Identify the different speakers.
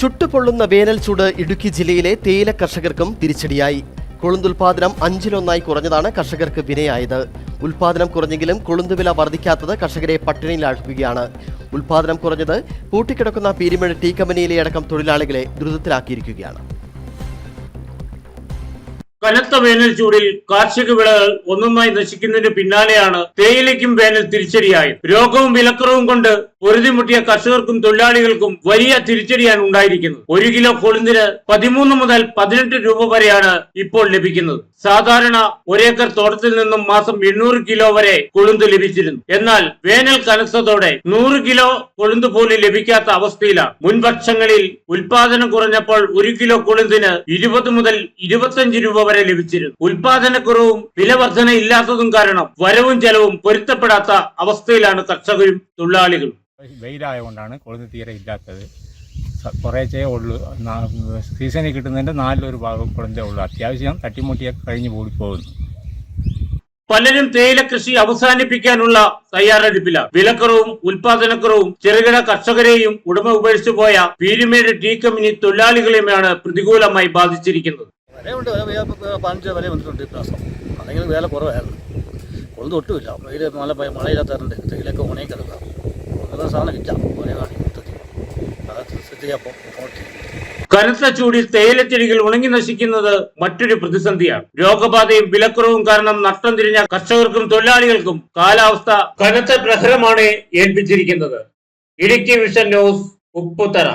Speaker 1: ചുട്ടുപൊള്ളുന്ന വേനൽ ചൂട് ഇടുക്കി ജില്ലയിലെ തേയില കർഷകർക്കും തിരിച്ചടിയായി. കൊളുന്തുൽപാദനം അഞ്ചിലൊന്നായി കുറഞ്ഞതാണ് കർഷകർക്ക് വിനയായത് ഉൽപാദനം കുറഞ്ഞെങ്കിലും കൊളുന്തുവില വർദ്ധിക്കാത്തത് കർഷകരെ പട്ടിണിയിലാക്കുകയാണ് ഉൽപാദനം കുറഞ്ഞത് പൂട്ടിക്കിടക്കുന്ന പീരിമേട് ടീ കമ്പനിയിലെ അടക്കം തൊഴിലാളികളെ ദുരിതത്തിലാക്കിയിരിക്കുകയാണ്.
Speaker 2: കനത്ത വേനൽ ചൂടിൽ കാർഷിക വിളകൾ ഒന്നൊന്നായി നശിക്കുന്നതിന് പിന്നാലെയാണ് തേയിലയ്ക്കും വേനൽ തിരിച്ചടിയായത്. രോഗവും വിലക്കുറവും കൊണ്ട് പൊരുതിമുട്ടിയ കർഷകർക്കും തൊഴിലാളികൾക്കും വലിയ തിരിച്ചടിയാണ് ഉണ്ടായിരിക്കുന്നത്. ഒരു കിലോ കൊളുന്തിന് പതിമൂന്ന് മുതൽ പതിനെട്ട് രൂപ വരെയാണ് ഇപ്പോൾ ലഭിക്കുന്നത്. സാധാരണ ഒരേക്കർ തോട്ടത്തിൽ നിന്നും മാസം എണ്ണൂറ് കിലോ വരെ കൊളുന്ത് ലഭിച്ചിരുന്നു. എന്നാൽ വേനൽ കനത്തതോടെ നൂറ് കിലോ കൊളുന്ത് പോലും ലഭിക്കാത്ത അവസ്ഥയിലാണ്. മുൻവർഷങ്ങളിൽ ഉൽപാദനം കുറഞ്ഞപ്പോൾ ഒരു കിലോ കൊളുന്തിന് ഇരുപത് മുതൽ ഇരുപത്തഞ്ച് രൂപ വരെ ലഭിച്ചിരുന്നു. ഉൽപാദനക്കുറവും വിലവർധന ഇല്ലാത്തതും കാരണം വരവും ചെലവും പൊരുത്തപ്പെടാത്ത അവസ്ഥയിലാണ് കർഷകരും തൊഴിലാളികളും.
Speaker 3: വെയിലായതുകൊണ്ടാണ് കൊളുന്ന് തീരെ ഇല്ലാത്തത്. കുറേച്ചേ ഉള്ളൂ. സീസണിൽ കിട്ടുന്നതിന്റെ നാലിലൊരു ഭാഗം കൊളുന്തേ ഉള്ളൂ. അത്യാവശ്യം തട്ടിമുട്ടിയൊക്കെ കഴിഞ്ഞ് പോകുന്നു
Speaker 2: പലരും തേയില കൃഷി അവസാനിപ്പിക്കാനുള്ള തയ്യാറെടുപ്പിലാണ് വിലക്കുറവും ഉൽപാദനക്കുറവും ചെറുകിട കർഷകരെയും ഉടമ ഉപേക്ഷിച്ചു പോയ പീരുമേട് ടീ കമ്പനി തൊഴിലാളികളെയുമാണ് പ്രതികൂലമായി ബാധിച്ചിരിക്കുന്നത്.
Speaker 4: വിലയുണ്ട്. വില വില പതിനഞ്ച് വില വന്നിട്ടുണ്ട് ഇപ്രാവശ്യം. അല്ലെങ്കിൽ വില കുറവായിരുന്നു. കൊളുന്ത് ഒട്ടുമില്ല. മഴയില്ലാത്തതുണ്ട് തേയിലൊക്കെ ഉണങ്ങി കിടക്കാം
Speaker 2: കനത്ത ചൂടിൽ തേയിലച്ചെടികൾ ഉണങ്ങി നശിക്കുന്നത് മറ്റൊരു പ്രതിസന്ധിയാണ്. രോഗബാധയും വിലക്കുറവും കാരണം നഷ്ടം തിരിഞ്ഞ കർഷകർക്കും തൊഴിലാളികൾക്കും കാലാവസ്ഥ കനത്ത പ്രഹരമാണ് ഏൽപ്പിച്ചിരിക്കുന്നത്. Idukki vision news Upputhara.